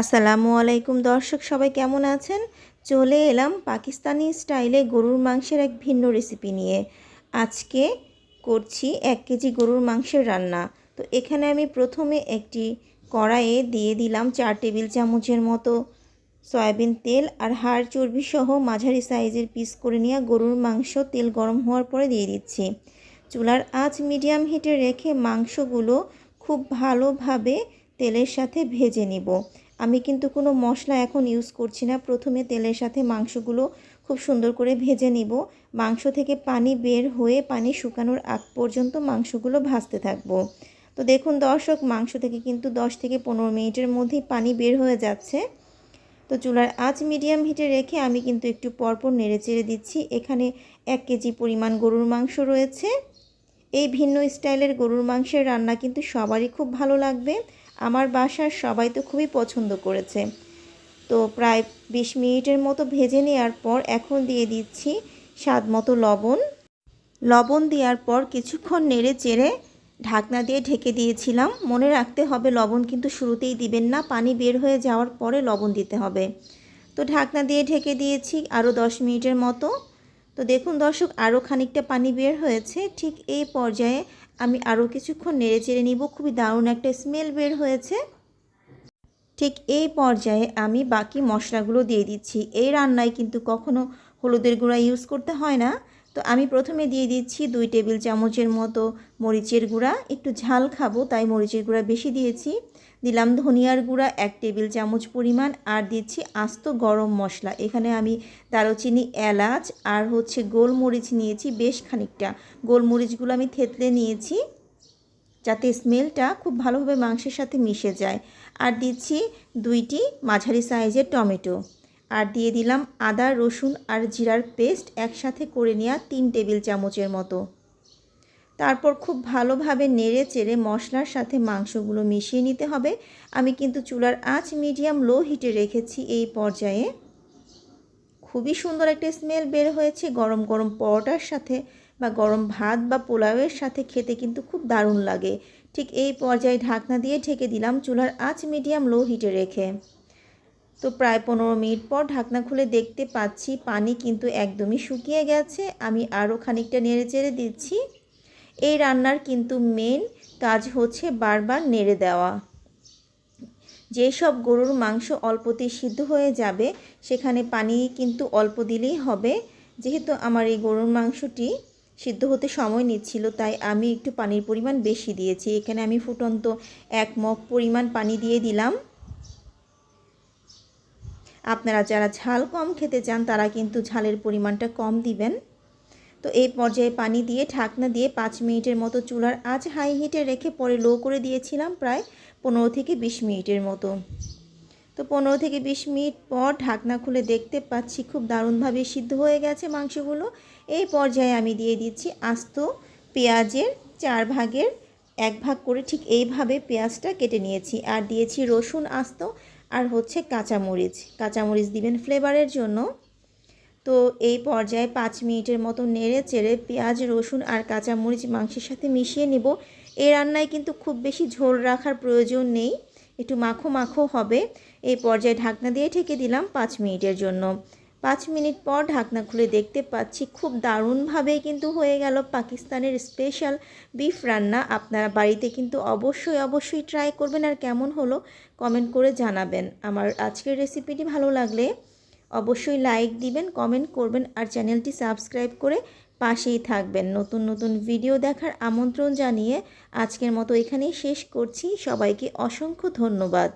আসসালামু আলাইকুম দর্শক, সবাই কেমন আছেন? চলে এলাম পাকিস্তানি স্টাইলে গরুর মাংসের এক ভিন্ন রেসিপি নিয়ে। আজকে করছি এক কেজি গরুর মাংসের রান্না। তো এখানে আমি প্রথমে একটি কড়াইয়ে দিয়ে দিলাম চার টেবিল চামচের মতো সয়াবিন তেল আর হাড় চর্বি সহ মাঝারি সাইজের পিস করে নেওয়া গরুর মাংস তেল গরম হওয়ার পরে দিয়ে দিচ্ছি। চুলার আঁচ মিডিয়াম হিটে রেখে মাংসগুলো খুব ভালোভাবে তেলের সাথে ভেজে নিব। আমি কিন্তু কোনো মশলা এখন ইউজ করছি না। প্রথমে তেলের সাথে মাংসগুলো খুব সুন্দর করে ভেজে নিব। মাংস থেকে পানি বের হয়ে পানি শুকানোর আগ পর্যন্ত মাংসগুলো ভাজতে থাকব। তো দেখুন দর্শক, মাংস থেকে কিন্তু 10 থেকে পনেরো মিনিটের মধ্যেই পানি বের হয়ে যাচ্ছে। তো চুলার আঁচ মিডিয়াম হিটে রেখে আমি কিন্তু একটু পরপর নেড়ে চেড়ে দিচ্ছি। এখানে এক কেজি পরিমাণ গরুর মাংস রয়েছে। এই ভিন্ন স্টাইলের গরুর মাংসের রান্না কিন্তু সবারই খুব ভালো লাগবে। আমার বাসার সবাই তো খুবই পছন্দ করেছে। তো প্রায় বিশ মিনিটের মতো ভেজে নেওয়ার পর এখন দিয়ে দিচ্ছি স্বাদ মতো লবণ। লবণ দেওয়ার পর কিছুক্ষণ নেড়ে চেড়ে ঢাকনা দিয়ে ঢেকে দিয়েছিলাম। মনে রাখতে হবে লবণ কিন্তু শুরুতেই দিবেন না, পানি বের হয়ে যাওয়ার পরে লবণ দিতে হবে। তো ঢাকনা দিয়ে ঢেকে দিয়েছি আরও দশ মিনিটের মতো। তো দেখুন দর্শক, আরও খানিকটা পানি বের হয়েছে। ঠিক এই পর্যায়ে আমি আরও কিছুক্ষণ নেড়ে চেড়ে নিব, খুবই দারুণ একটা স্মেল বের হয়েছে। ঠিক এই পর্যায়ে আমি বাকি মশলাগুলো দিয়ে দিচ্ছি। এই রান্নায় কিন্তু কখনো হলুদের গুঁড়া ইউজ করতে হয় না। তো আমি প্রথমে দিয়ে দিচ্ছি দুই টেবিল চামচের মতো মরিচের গুঁড়া। একটু ঝাল খাব, তাই মরিচের গুঁড়া বেশি দিয়েছি। দিলাম ধনিয়ার গুঁড়া, এক টেবিল চামচ পরিমাণ। আর দিচ্ছি আস্ত গরম মশলা। এখানে আমি দারুচিনি, এলাচ আর হচ্ছে গোলমরিচ নিয়েছি বেশ খানিকটা। গোলমরিচগুলো আমি থেতলে নিয়েছি যাতে স্মেলটা খুব ভালোভাবে মাংসের সাথে মিশে যায়। আর দিচ্ছি দুইটি মাঝারি সাইজের টমেটো। আর দিয়ে দিলাম আদা, রসুন আর জিরার পেস্ট একসাথে করে নেওয়া তিন টেবিল চামচের মতো। তারপর খুব ভালোভাবে নেড়ে চেড়ে মশলার সাথে মাংসগুলো মিশিয়ে নিতে হবে। আমি কিন্তু চুলার আঁচ মিডিয়াম লো হিটে রেখেছি এই পর্যায়ে। খুবই সুন্দর একটা স্মেল বের হয়েছে গরম গরম পরোটার সাথে বা গরম ভাত বা পোলাওয়ের সাথে খেতে কিন্তু খুব দারুণ লাগে। ঠিক এই পর্যায়ে ঢাকনা দিয়ে ঢেকে দিলাম চুলার আঁচ মিডিয়াম লো হিটে রেখে। তো প্রায় পনেরো মিনিট পর ঢাকনা খুলে দেখতে পাচ্ছি পানি কিন্তু একদমই শুকিয়ে গেছে। আমি আরও খানিকটা নেড়ে চেড়ে দিচ্ছি। এই রান্নার কিন্তু মেন কাজ হচ্ছে বারবার নেড়ে দেওয়া। যেসব গরুর মাংস অল্পতে সিদ্ধ হয়ে যাবে, সেখানে পানি কিন্তু অল্প দিলেই হবে। যেহেতু আমার এই গরুর মাংসটি সিদ্ধ হতে সময় নিচ্ছিল, তাই আমি একটু পানির পরিমাণ বেশি দিয়েছি। এখানে আমি ফুটন্ত এক মগ পরিমাণ পানি দিয়ে দিলাম। আপনারা যারা ঝাল কম খেতে চান, তারা কিন্তু ঝালের পরিমাণটা কম দিবেন। তো এই পর্যায়ে পানি দিয়ে, ঢাকনা দিয়ে পাঁচ মিনিটের মতো চুলার আজ হাই হিটে রেখে পরে লো করে দিয়েছিলাম প্রায় পনেরো থেকে বিশ মিনিটের মতো। তো পনেরো থেকে বিশ মিনিট পর ঢাকনা খুলে দেখতে পাচ্ছি খুব দারুণভাবে সিদ্ধ হয়ে গেছে মাংসগুলো। এই পর্যায়ে আমি দিয়ে দিচ্ছি আস্ত পেঁয়াজের চার ভাগের এক ভাগ করে ঠিক এইভাবে পেঁয়াজটা কেটে নিয়েছি। আর দিয়েছি রসুন আস্ত আর হচ্ছে কাঁচামরিচ। কাঁচামরিচ দিবেন ফ্লেভারের জন্য। তো এই পর্যায়ে পাঁচ মিনিটের মতো নেড়ে চেড়ে পেঁয়াজ, রসুন আর কাঁচামরিচ মাংসের সাথে মিশিয়ে নেব। এই রান্নায় কিন্তু খুব বেশি ঝোল রাখার প্রয়োজন নেই। একটু মাখো মাখো হবে। এই পর্যায়ে ঢাকনা দিয়ে ঠেকে দিলাম পাঁচ মিনিটের জন্য। পাঁচ মিনিট পর ঢাকনা খুলে দেখতে পাচ্ছি খুব দারুণভাবে কিন্তু হয়ে গেল পাকিস্তানের স্পেশাল বিফ রান্না। আপনারা বাড়িতে কিন্তু অবশ্যই অবশ্যই ট্রাই করবেন আর কেমন হলো কমেন্ট করে জানাবেন। আমার আজকের রেসিপিটি ভালো লাগলে অবশ্যই লাইক দিবেন কমেন্ট করবেন আর চ্যানেলটি সাবস্ক্রাইব করে পাশেই থাকবেন। নতুন নতুন ভিডিও দেখার আমন্ত্রণ জানিয়ে আজকের মতো এখানেই শেষ করছি। সবাইকে অসংখ্য ধন্যবাদ।